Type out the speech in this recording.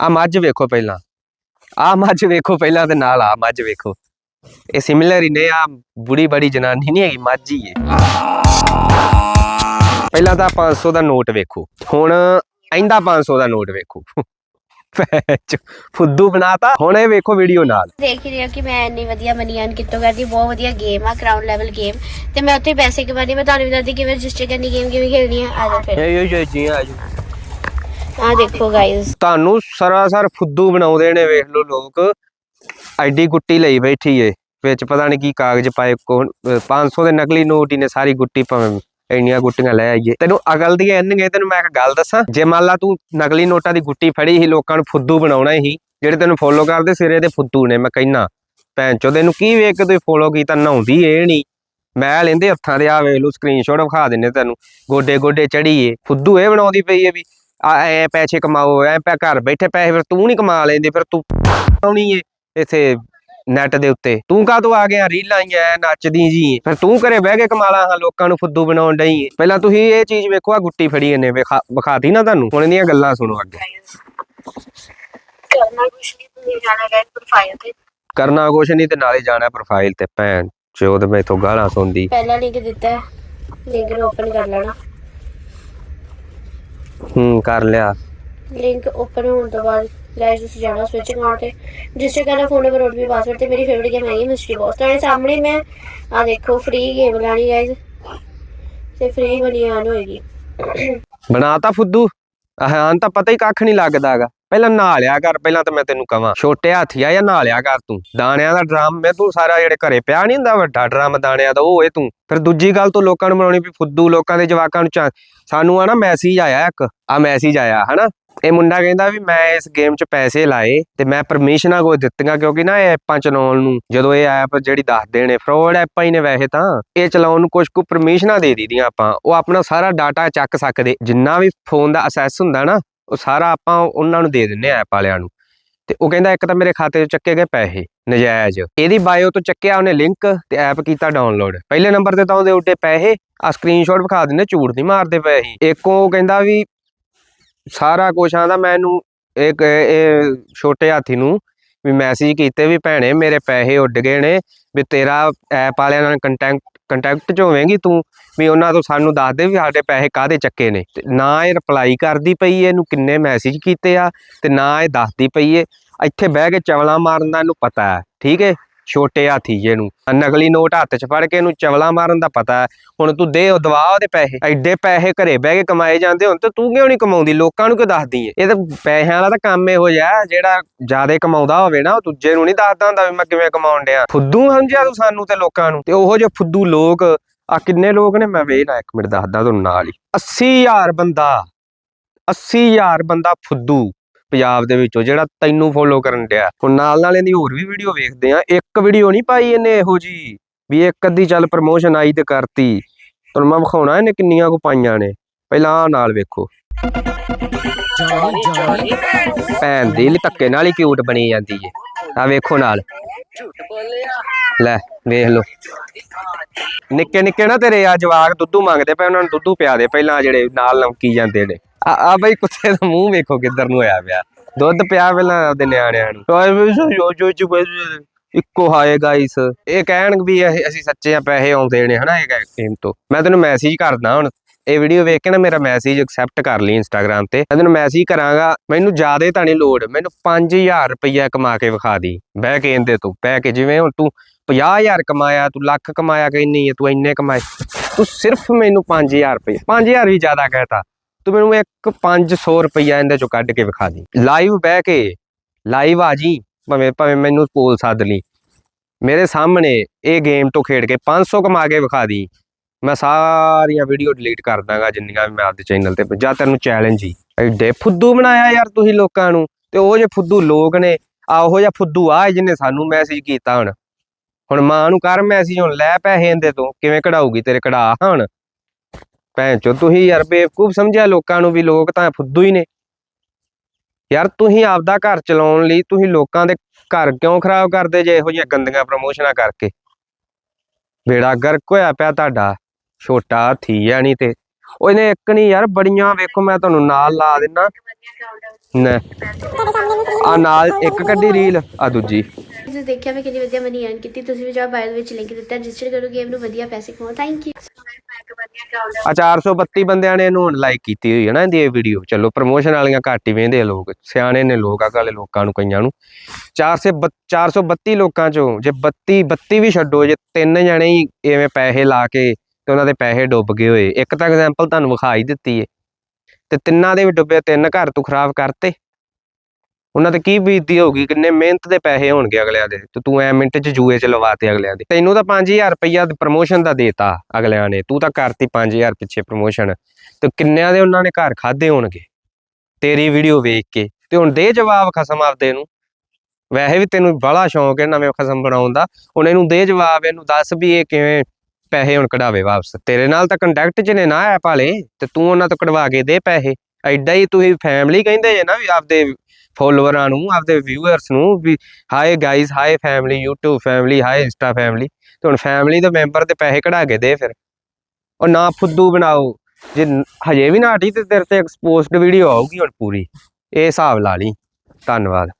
ਆ ਮੱਝ ਵੇਖੋ ਪਹਿਲਾਂ। ਆ ਮੱਝ ਵੇਖੋ ਪਹਿਲਾਂ ਤੇ ਨਾਲ ਆ ਮੱਝ ਵੇਖੋ। ਇਹ ਸਿਮਿਲਰ ਹੀ ਨੇ ਆ ਬੁੜੀ ਬੜੀ ਜਨਾਨੀ ਨਹੀਂ ਹੈਗੀ ਮੱਝ ਹੀ ਹੈ। ਪਹਿਲਾਂ ਤਾਂ 500 ਦਾ ਨੋਟ ਵੇਖੋ। ਹੁਣ ਐਂਦਾ 500 ਦਾ ਨੋਟ ਵੇਖੋ। ਫੁੱਦੂ ਬਣਾਤਾ। ਹੁਣ ਇਹ ਵੇਖੋ ਵੀਡੀਓ ਨਾਲ। ਦੇਖ ਰਹੇ ਹੋ ਕਿ ਮੈਂ ਇੰਨੀ ਵਧੀਆ ਮਨੀ ਅਰਨ ਕਿੱਥੋਂ ਕਰਦੀ ਬਹੁਤ ਵਧੀਆ ਗੇਮ ਆ ਕਰਾਊਨ ਲੈਵਲ ਗੇਮ ਤੇ ਮੈਂ ਉੱਥੇ ਪੈਸੇ ਕਮਾਉਂਦੀ ਮੈਂ ਤੁਹਾਨੂੰ ਵੀ ਦੱਸਦੀ ਕਿਵੇਂ ਰਜਿਸਟਰ ਕਰਨੀ ਗੇਮ ਕਿਵੇਂ ਖੇਡਣੀ ਆ। ਆ ਜਾਓ ਫਿਰ। ਇਹ ਇਹ ਜੀ ਆ ਆ ਦੇਖੋ ਗਾਇਜ਼ ਤੁਹਾਨੂੰ ਸਰਾਸਰ ਫੁੱਦੂ ਬਣਾਉਂਦੇ ਨੇ, ਵੇਖ ਲਓ ਲੋਕ। ਐਡੀ ਗੁੱਟੀ ਲਈ ਬੈਠੀ ਏ, ਵਿੱਚ ਪਤਾ ਨਹੀਂ ਕੀ ਕਾਗਜ਼ ਪਾਏ, ਕੋਣ 500 ਦੇ ਨਕਲੀ ਨੋਟ ਹੀ ਨੇ, ਸਾਰੀ ਗੁੱਟੀ ਭਾਵੇਂ ਇੰਨੀਆਂ ਗੁੱਟੀਆਂ ਲੈ ਆਈਏ। ਤੈਨੂੰ ਅਕਲ ਦੀ ਇੰਨੀਆਂ ਤੈਨੂੰ ਮੈਂ ਇੱਕ ਗੱਲ ਦੱਸਾਂ, ਜੇ ਮੰਨ ਲਾ ਤੂੰ ਨਕਲੀ ਨੋਟਾਂ ਦੀ ਗੁੱਟੀ ਫੜੀ ਸੀ, ਲੋਕਾਂ ਨੂੰ ਫੁੱਦੂ ਬਣਾਉਣਾ ਹੀ ਜਿਹੜੇ ਤੈਨੂੰ ਫੋਲੋ ਕਰਦੇ ਸਿਰੇ ਦੇ ਫੁੱਦੂ ਨੇ, ਮੈਂ ਕਹਿਣਾ ਭੈਣ ਚੋ ਤੈਨੂੰ ਕੀ ਵੇਖ ਕੇ ਤੁਸੀਂ ਫੋਲੋ ਕੀਤਾ, ਨਹਾਉਂਦੀ ਏ ਨਹੀਂ ਮੈਂ ਲੈਂਦੇ ਹੱਥਾਂ ਦੇ ਆ ਵੇਖ ਲਓ ਸਕਰੀਨਸ਼ਾਟ ਵਿਖਾ ਦਿੰਨੇ ਤੈਨੂੰ। ਗੋਡੇ ਗੋਡੇ ਚੜੀਏ ਫੁੱਦੂ ਇਹ ਬਣਾਉਂਦੀ ਪਈ ਏ ਵੀ ਐ ਪੈਸੇ ਕਮਾਓ ਐ ਪੈ ਘਰ ਬੈਠੇ ਪੈਸੇ ਫਿਰ ਤੂੰ ਨਹੀਂ ਕਮਾ ਲੈਂਦੀ ਫਿਰ ਤੂੰ ਆਉਣੀ ਏ ਇੱਥੇ ਨੈਟ ਦੇ ਉੱਤੇ। ਤੂੰ ਕਾਹਤੋਂ ਆ ਗਿਆ? ਰੀਲਾਂ ਹੀ ਐ ਨੱਚਦੀ ਜੀ। ਫਿਰ ਤੂੰ ਘਰੇ ਬਹਿ ਕੇ ਕਮਾ ਲਾ ਹਾਂ ਲੋਕਾਂ ਨੂੰ ਫੁੱਦੂ ਬਣਾਉਣ ਡਈ। ਪਹਿਲਾਂ ਤੁਸੀਂ ਇਹ ਚੀਜ਼ ਵੇਖੋ ਆ ਗੁੱਟੀ ਫੜੀ ਇਹਨੇ ਵਿਖਾ- ਵਿਖਾਤੀ ਨਾ ਤੁਹਾਨੂੰ? ਹੁਣ ਇਹਦੀਆਂ ਗੱਲਾਂ ਸੁਣੋ ਅੱਗੇ। ਕਰਨਾ ਕੁਝ ਨਹੀਂ ਜਾਣਾ ਪ੍ਰੋਫਾਈਲ ਤੇ। ਕਰਨਾ ਕੁਛ ਨਹੀਂ ਤੇ ਨਾਲੇ ਜਾਣਾ ਪ੍ਰੋਫਾਈਲ ਤੇ ਭੈਣ ਚੋਦ ਮੈਥੋਂ ਗਾਲਾਂ ਸੁਣਦੀ। ਪਹਿਲਾ ਲਿੰਕ ਦਿੱਤਾ ਲਿੰਕ ਨੂੰ ਓਪਨ ਕਰ ਲੈਣਾ। ਹੂੰ ਕਰ ਲਿਆ। ਲਿੰਕ ਓਪਨ ਹੋਣ ਤੋਂ ਬਾਅਦ ਗਾਇਜ਼ ਤੁਸੀਂ ਜਾਣਾ ਸਵਿਚ ਅਕਾਊਂਟ ਤੇ। ਕਰਨਾ ਫੋਨ ਨੰਬਰ ਓਟੀਪੀ ਪਾਸਵਰਡ ਤੇ ਮੇਰੀ ਫੇਵਰਿਟ ਗੇਮ ਹੈਗੀ ਮਿਸਟਰੀ ਬਾਕਸ ਤੁਹਾਡੇ ਸਾਹਮਣੇ ਮੈਂ ਆ ਦੇਖੋ ਫ੍ਰੀ ਗੇਮ ਲਾਣੀ ਗਾਇਜ਼ ਤੇ ਫ੍ਰੀ ਬਣੀ ਆਨ ਹੋਏਗੀ। ਬਣਾਤਾ ਫੁੱਦੂ। ਹਾਂ ਤਾਂ ਪਤਾ ਹੀ ਕੱਖ ਨਹੀਂ ਲੱਗਦਾਗਾ ਪਹਿਲਾਂ ਨਹਾ ਲਿਆ ਕਰ ਪਹਿਲਾਂ ਤਾਂ ਮੈਂ ਤੈਨੂੰ ਕਵਾਂ। ਛੋਟੇ ਹਾਥੀਆ ਜਾਂ ਨਹਾ ਲਿਆ ਕਰ ਤੂੰ। ਦਾਣਿਆਂ ਦਾ ਡਰਮ ਮੈਂ ਤੂੰ ਸਾਰਾ ਜਿਹੜੇ ਘਰੇ ਪਿਆ ਨਹੀਂ ਹੁੰਦਾ ਵੱਡਾ ਡਰਮ ਦਾਣਿਆਂ ਦਾ ਉਹ ਏ ਤੂੰ। ਫਿਰ ਦੂਜੀ ਗੱਲ ਤੂੰ ਲੋਕਾਂ ਨੂੰ ਬਣਾਉਣੀ ਵੀ ਫੁੱਦੂ ਲੋਕਾਂ ਦੇ ਜਵਾਕਾਂ ਨੂੰ ਚਾ- ਸਾਨੂੰ ਆ ਨਾ ਮੈਸੇਜ ਆਇਆ ਇੱਕ, ਆ ਮੈਸੇਜ ਆਇਆ, ਹਨਾ? ਇਹ ਮੁੰਡਾ ਕਹਿੰਦਾ ਵੀ ਮੈਂ ਇਸ ਗੇਮ 'ਚ ਪੈਸੇ ਲਾਏ ਤੇ ਮੈਂ ਪਰਮਿਸ਼ਨਾਂ ਕੋਈ ਦਿੱਤੀਆਂ ਕਿਉਂਕਿ ਨਾ ਇਹ ਐਪਾਂ ਚਲਾਉਣ ਨੂੰ, ਜਦੋਂ ਇਹ ਐਪ ਜਿਹੜੀ ਦੱਸਦੇ ਨੇ ਫਰਾਡ ਐਪਾਂ ਹੀ ਨੇ ਵੈਸੇ ਤਾਂ, ਇਹ ਚਲਾਉਣ ਨੂੰ ਕੁਝ ਕੁ ਪਰਮਿਸ਼ਨਾਂ ਦੇ ਦੀਦੀਆਂ ਆਪਾਂ, ਉਹ ਆਪਣਾ ਸਾਰਾ ਡਾਟਾ ਚੱਕ ਸਕਦੇ, ਜਿੰਨਾ ਵੀ ਫੋਨ ਦਾ ਅਸੈਸ ਹੁੰਦਾ ਨਾ, ਉਹ ਸਾਰਾ ਆਪਾਂ ਉਹਨਾਂ ਨੂੰ ਦੇ ਦਿੰਨੇ ਆ ਐਪ ਵਾਲਿਆਂ ਨੂੰ। ਤੇ ਉਹ ਕਹਿੰਦਾ ਇੱਕ ਤਾਂ ਮੇਰੇ ਖਾਤੇ 'ਚ ਚੱਕੇ ਗਏ ਪੈਸੇ, ਨਜਾਇਜ਼। ਇਹਦੀ ਬਾਇਓ ਤੋਂ ਚੱਕਿਆ ਉਹਨੇ ਲਿੰਕ ਤੇ ਐਪ ਕੀਤਾ ਡਾਊਨਲੋਡ ਪਹਿਲੇ ਨੰਬਰ ਤੇ ਤਾਂ ਉਹਦੇ ਉੱਤੇ ਪੈਸੇ ਆ ਸਕਰੀਨਸ਼ਾਟ ਵਿਖਾ ਦਿੰਦੇ, ਝੂਠ ਨਹੀਂ ਮਾਰਦੇ ਪਏ ਸੀ ਇੱਕ ਕਹਿੰਦਾ ਵੀ ਸਾਰਾ ਕੁਝ ਆਂਦਾ ਮੈਨੂੰ, ਇੱਕ ਇਹ ਛੋਟੇ ਹਾਥੀ ਨੂੰ ਵੀ ਮੈਸੇਜ ਕੀਤੇ ਵੀ ਭੈਣੇ ਮੇਰੇ ਪੈਸੇ ਉੱਡ ਗਏ ਨੇ, ਵੀ ਤੇਰਾ ਐਪ ਵਾਲਿਆਂ ਨਾਲ ਕੰਟੈਕਟ ਕੰਟੈਕਟ ਚ ਹੋਵੇਂਗੀ ਤੂੰ ਵੀ ਉਹਨਾਂ ਤੋਂ ਸਾਨੂੰ ਦੱਸ ਦੇ ਵੀ ਸਾਡੇ ਪੈਸੇ ਕਾਹਦੇ ਚੱਕੇ ਨੇ। ਤੇ ਨਾ ਇਹ ਰਿਪਲਾਈ ਕਰਦੀ ਪਈ ਏ, ਇਹਨੂੰ ਕਿੰਨੇ ਮੈਸੇਜ ਕੀਤੇ ਆ ਤੇ ਨਾ ਇਹ ਦੱਸਦੀ ਪਈ ਏ। ਇੱਥੇ ਬਹਿ ਕੇ ਚਵਲਾ ਮਾਰਨ ਦਾ ਇਹਨੂੰ ਪਤਾ ਹੈ, ਠੀਕ ਏ? ਛੋਟੇ ਹਾਥੀ ਜੇ ਨੂੰ। ਨਕਲੀ ਨੋਟ ਹੱਥ 'ਚ ਫੜ ਕੇ ਇਹਨੂੰ ਚਵਲਾ ਮਾਰਨ ਦਾ ਪਤਾ ਹੈ। ਹੁਣ ਤੂੰ ਦੇ ਦਵਾ ਉਹਦੇ ਪੈਸੇ। ਐਡੇ ਪੈਸੇ ਘਰੇ ਬਹਿ ਕੇ ਕਮਾਏ ਜਾਂਦੇ ਹੁਣ ਤੇ ਤੂੰ ਕਿਉਂ ਨਹੀਂ ਕਮਾਉਂਦੀ? ਲੋਕਾਂ ਨੂੰ ਕਿਉਂ ਦੱਸਦੀ ਏ? ਇਹ ਤਾਂ ਪੈਸਿਆਂ ਵਾਲਾ ਤਾਂ ਕੰਮ ਇਹੋ ਜਿਹਾ ਜਿਹੜਾ ਜ਼ਿਆਦਾ ਕਮਾਉਂਦਾ ਹੋਵੇ ਨਾ, ਉਹ ਦੂਜੇ ਨੂੰ ਨਹੀਂ ਦੱਸਦਾ ਹੁੰਦਾ ਵੀ ਮੈਂ ਕਿਵੇਂ ਕਮਾਉਣ ਡਿਆ। ਫੁੱਦੂ ਸਮਝਿਆ ਤੂੰ ਸਾਨੂੰ ਤੇ ਲੋਕਾਂ ਨੂੰ? ਤੇ ਉਹੋ ਜਿਹੇ ਫੁੱਦੂ ਲੋਕ ਆ ਕਿੰਨੇ ਲੋਕ ਨੇ? ਮੈਂ ਵੇਖਣਾ ਇੱਕ ਮਿੰਟ ਦੱਸਦਾ ਤੁਹਾਨੂੰ ਨਾਲ ਹੀ। 80000 ਬੰਦਾ 80000 ਬੰਦਾ ਫੁੱਦੂ। ਪੰਜਾਬ ਦੇ ਵਿੱਚੋਂ, ਜਿਹੜਾ ਤੈਨੂੰ ਫੋਲੋ ਕਰਨ ਡਿਆ। ਹੁਣ ਨਾਲ ਨਾਲ ਇਹਦੀ ਹੋਰ ਵੀ ਵੀਡੀਓ ਵੇਖਦੇ ਆ ਇੱਕ ਵੀਡੀਓ ਨਹੀਂ ਪਾਈ ਇਹਨੇ ਇਹੋ ਜੀ, ਵੀ ਇੱਕ ਅੱਧੀ ਚੱਲ ਪ੍ਰਮੋਸ਼ਨ ਆਈ ਤੇ ਕਰਤੀ। ਤੁਹਾਨੂੰ ਮੈਂ ਵਿਖਾਉਣਾ ਇਹਨੇ ਕਿੰਨੀਆਂ ਕੋ ਪਾਈਆਂ ਨੇ। ਪਹਿਲਾਂ ਨਾਲ ਵੇਖੋ। ਭੈਣ ਦੀ ਲਈ ਧੱਕੇ ਨਾਲ ਹੀ ਕਿਊਟ ਬਣੀ ਜਾਂਦੀ ਏ। ਆ ਵੇਖੋ ਨਾਲ। ਲੈ, ਵੇਖ ਲਓ। ਨਿੱਕੇ ਨਿੱਕੇ ਨਾ ਤੇਰੇ ਆ ਜਵਾਕ ਦੁੱਧੂ ਮੰਗਦੇ ਪਏ, ਉਹਨਾਂ ਨੂੰ ਦੁੱਧੂ ਪਿਆ ਦੇ। ਪਹਿਲਾਂ ਜਿਹੜੇ ਨਾਲ ਲਮਕੀ ਜਾਂਦੇ ਨੇ। ਆ ਆ ਬਈ ਕੁੱਤੇ ਦਾ ਮੂੰਹ ਵੇਖੋ ਕਿੱਧਰ ਨੂੰ ਹੋਇਆ ਪਿਆ। ਦੁੱਧ ਪਿਆ ਪਹਿਲਾਂ ਆਪਦੇ ਨਿਆਣਿਆਂ ਨੂੰ। ਜੋ ਜੋ ਜੋ ਇੱਕੋ ਹਾਏ ਗਾਇਸ ਇਹ ਕਹਿਣ ਵੀ ਅਸੀਂ ਸੱਚੇ ਆ, ਪੈਸੇ ਆਉਂਦੇ ਨੇ, ਹਨਾ, ਇਹ ਗੇਮ ਤੋਂ। ਮੈਂ ਤੈਨੂੰ ਮੈਸੇਜ ਕਰਦਾ ਹੁਣ। ਇਹ ਵੀਡੀਓ ਵੇਖ ਕੇ ਨਾ ਮੇਰਾ ਮੈਸੇਜ ਐਕਸੈਪਟ ਕਰ ਲਈ ਇੰਸਟਾਗ੍ਰam ਤੇ। ਮੈਂ ਤੈਨੂੰ ਮੈਸੇਜ ਕਰਾਂਗਾ, ਮੈਨੂੰ ਜ਼ਿਆਦਾ ਤਾਂ ਨਹੀਂ ਲੋੜ। ਮੈਨੂੰ 5000 ਰੁਪਈਆ ਕਮਾ ਕੇ ਵਿਖਾ ਦੀ। ਬਹਿ ਕੇ ਇਹਦੇ ਤੋਂ, ਬਹਿ ਕੇ ਜਿਵੇਂ ਹੁਣ ਤੂੰ 50000 ਕਮਾਇਆ, ਤੂੰ ਲੱਖ ਕਮਾਇਆ ਕਿ ਨਹੀਂ ਤੂੰ ਇੰਨੇ ਕਮਾਏ। ਤੂੰ ਸਿਰਫ ਮੈਨੂੰ 5000 ਰੁਪਏ 5000 ਵੀ ਜ਼ਿਆਦਾ ਕਹਿਤਾ। ਤੂੰ ਮੈਨੂੰ ਇੱਕ 500 ਰੁਪਈਆ ਇਹਦੇ ਚੋਂ ਕੱਢ ਕੇ ਵਿਖਾ ਦੀ। ਲਾਈਵ ਬਹਿ ਕੇ ਲਾਈਵ ਆ ਜੀ, ਭਾਵੇਂ ਭਾਵੇਂ ਮੈਨੂੰ ਕੋਲ ਸੱਦ ਲਈ। ਮੇਰੇ ਸਾਹਮਣੇ ਇਹ ਗੇਮ ਤੋਂ ਖੇਡ ਕੇ 500 ਕਮਾ ਕੇ ਵਿਖਾ ਦੀ। ਮੈਂ ਸਾਰੀਆਂ ਵੀਡੀਓ ਡਿਲੀਟ ਕਰ ਦਾਂਗਾ ਜਿੰਨੀਆਂ ਵੀ ਮੈਂ ਆਪਦੇ ਚੈਨਲ ਤੇ ਜਾਂ ਤੈਨੂੰ ਚੈਲੰਜ ਹੀ। ਐਡੇ ਫੁੱਦੂ ਬਣਾਇਆ ਯਾਰ ਤੁਸੀਂ ਲੋਕਾਂ ਨੂੰ, ਤੇ ਉਹ ਜੇ ਫੁੱਦੂ ਲੋਕ ਨੇ, ਆ ਉਹੋ ਜਿਹਾ ਫੁੱਦੂ ਆ ਜਿਹਨੇ ਸਾਨੂੰ ਮੈਸੇਜ ਕੀਤਾ ਹੁਣ। ਹੁਣ ਮਾਂ ਨੂੰ ਕਰ ਮੈਸੇਜ ਹੁਣ ਲੈ ਪੈਸੇ ਇਹਦੇ ਤੋਂ, ਕਿਵੇਂ ਕਢਾਊਗੀ ਤੇਰੇ ਕਢਾ ਹੁਣ? ਭੈਣ ਚੋ ਤੁਸੀਂ ਯਾਰ ਬੇਵਕੂਫ ਸਮਝਿਆ ਲੋਕਾਂ ਨੂੰ ਵੀ ਲੋਕ ਤਾਂ ਫੁੱਦੂ ਹੀ ਨੇ। ਯਾਰ ਤੁਸੀਂ ਆਪਦਾ ਘਰ ਚਲਾਉਣ ਲਈ ਤੁਸੀਂ ਲੋਕਾਂ ਦੇ ਘਰ ਕਿਉਂ ਖਰਾਬ ਕਰਦੇ ਜੇ ਇਹੋ ਜਿਹੀਆਂ ਗੰਦੀਆਂ ਪ੍ਰਮੋਸ਼ਨਾਂ ਕਰਕੇ? ਬੇੜਾ ਗਰਕ ਹੋਇਆ ਪਿਆ ਤੁਹਾਡਾ, ਛੋਟਾ ਹਾਥੀ ਆ ਤੇ। ਉਹ ਇਹਨੇ ਇੱਕ ਨਹੀਂ ਯਾਰ, ਬੜੀਆਂ ਵੇਖੋ ਮੈਂ ਤੁਹਾਨੂੰ ਨਾਲ ਲਾ ਦਿੰਨਾ। ਨਾ। ਆ ਨਾਲ ਇੱਕ ਕੱਢੀ ਰੀਲ, ਆ ਦੂਜੀ। ਤੁਸੀਂ ਦੇਖਿਆ ਮੈਂ ਕਿੰਨੀ ਵਧੀਆ ਮਨੀ ਅਰਨ ਕੀਤੀ, ਤੁਸੀਂ ਵੀ ਜਾ ਬਾਇਓ ਵਿੱਚ ਲਿੰਕ ਦਿੱਤਾ ਰਜਿਸਟਰ ਕਰੋ ਗੇਮ ਨੂੰ, ਵਧੀਆ ਪੈਸੇ ਕਮਾਓ ਥੈਂਕ ਯੂ ਆ 432 ਬੰਦਿਆਂ ਨੇ ਇਹਨੂੰ ਹੁਣ ਲਾਈਕ ਕੀਤੀ ਹੋਈ ਹੈ ਨਾ ਇਹਦੀ ਇਹ ਵੀਡੀਓ ਚਲੋ ਪ੍ਰਮੋਸ਼ਨ ਵਾਲੀਆਂ ਘੱਟ ਹੀ ਵੇਂਦੇ ਲੋਕ। ਸਿਆਣੇ ਨੇ ਲੋਕ ਆ ਕਾਲੇ ਲੋਕਾਂ ਨੂੰ, ਕਈਆਂ ਨੂੰ। 400 432 ਲੋਕਾਂ ਚੋਂ, ਜੇ 32 32 ਵੀ ਛੱਡੋ, ਜੇ ਤਿੰਨ ਜਣੇ ਹੀ ਐਵੇਂ ਪੈਸੇ ਲਾ ਕੇ ਤੇ ਉਹਨਾਂ ਦੇ ਪੈਸੇ ਡੁੱਬ ਗਏ ਹੋਏ। ਇੱਕ ਤਾਂ ਐਗਜ਼ਾਮਪਲ ਤੁਹਾਨੂੰ ਵਿਖਾ ਹੀ ਦਿੱਤੀ ਏ ਤੇ ਤਿੰਨਾਂ ਦੇ ਵੀ ਡੁੱਬੇ, ਤਿੰਨ ਘਰ ਤੂੰ ਖਰਾਬ ਕਰਤੇ। ਉਹਨਾਂ ਤੇ ਕੀ ਬੀਤਦੀ ਹੋਊਗੀ, ਕਿੰਨੇ ਮਿਹਨਤ ਦੇ ਪੈਸੇ ਹੋਣਗੇ ਅਗਲਿਆਂ ਦੇ, ਤੇ ਤੂੰ ਐ ਮਿੰਟ 'ਚ ਜੂਏ 'ਚ ਲਵਾਤੇ ਅਗਲਿਆਂ ਦੇ। ਤੈਨੂੰ ਤਾਂ 5000 ਰੁਪਈਆ ਪ੍ਰਮੋਸ਼ਨ ਦਾ ਦੇਤਾ ਅਗਲਿਆਂ ਨੇ, ਤੂੰ ਤਾਂ ਕਰਤੀ 5000 ਪਿੱਛੇ ਪ੍ਰਮੋਸ਼ਨ ਤੇ ਕਿੰਨਿਆਂ ਦੇ ਉਹਨਾਂ ਨੇ ਘਰ ਖਾਦੇ ਹੋਣਗੇ? ਤੇਰੀ ਵੀਡੀਓ ਵੇਖ ਕੇ, ਤੇ ਹੁਣ ਦੇ ਜਵਾਬ ਖਸਮ ਆਪਦੇ ਨੂੰ। ਵੈਸੇ ਵੀ ਤੈਨੂੰ ਬੜਾ ਸ਼ੌਂਕ ਹੈ ਨਵੇਂ ਖਸਮ ਬਣਾਉਣ ਦਾ। ਹੁਣ ਇਹਨੂੰ ਦੇ ਜਵਾਬ, ਇਹਨੂੰ ਦੱਸ ਵੀ ਇਹ ਕਿਵੇਂ ਪੈਸੇ ਹੁਣ ਕਢਾਵੇ ਵਾਪਸ। ਤੇਰੇ ਨਾਲ ਤਾਂ ਕੰਟੈਕਟ 'ਚ ਨੇ ਨਾ ਐ ਭਾਲੇ, ਤੇ ਤੂੰ ਉਹਨਾਂ ਤੋਂ ਕਢਵਾ ਕੇ ਦੇ ਪੈਸੇ। ਐਡਾ ਹੀ ਤੁਸੀਂ ਫੈਮਿਲੀ ਕਹਿੰਦੇ ਜੇ ਨਾ ਵੀ ਆਪਦੇ ਫੋਲੋਵਰਾਂ ਨੂੰ, ਆਪਦੇ ਵਿਊਅਰਸ ਨੂੰ ਵੀ hi guys hi family YouTube family hi insta family ਤੇ ਹੁਣ ਫੈਮਿਲੀ ਦੇ ਮੈਂਬਰ ਦੇ ਪੈਸੇ ਕਢਾ ਕੇ ਦੇ ਫਿਰ। ਉਹ ਨਾ ਫੁੱਦੂ ਬਣਾਓ, ਜੇ ਹਜੇ ਵੀ ਨਾ ਹਟੀ ਤੇ ਤੇਰੇ ਤੇ ਐਕਸਪੋਜ਼ਡ ਵੀਡੀਓ ਆਊਗੀ ਹੁਣ ਪੂਰੀ। ਇਹ ਹਿਸਾਬ ਲਾ ਲਈ। ਧੰਨਵਾਦ।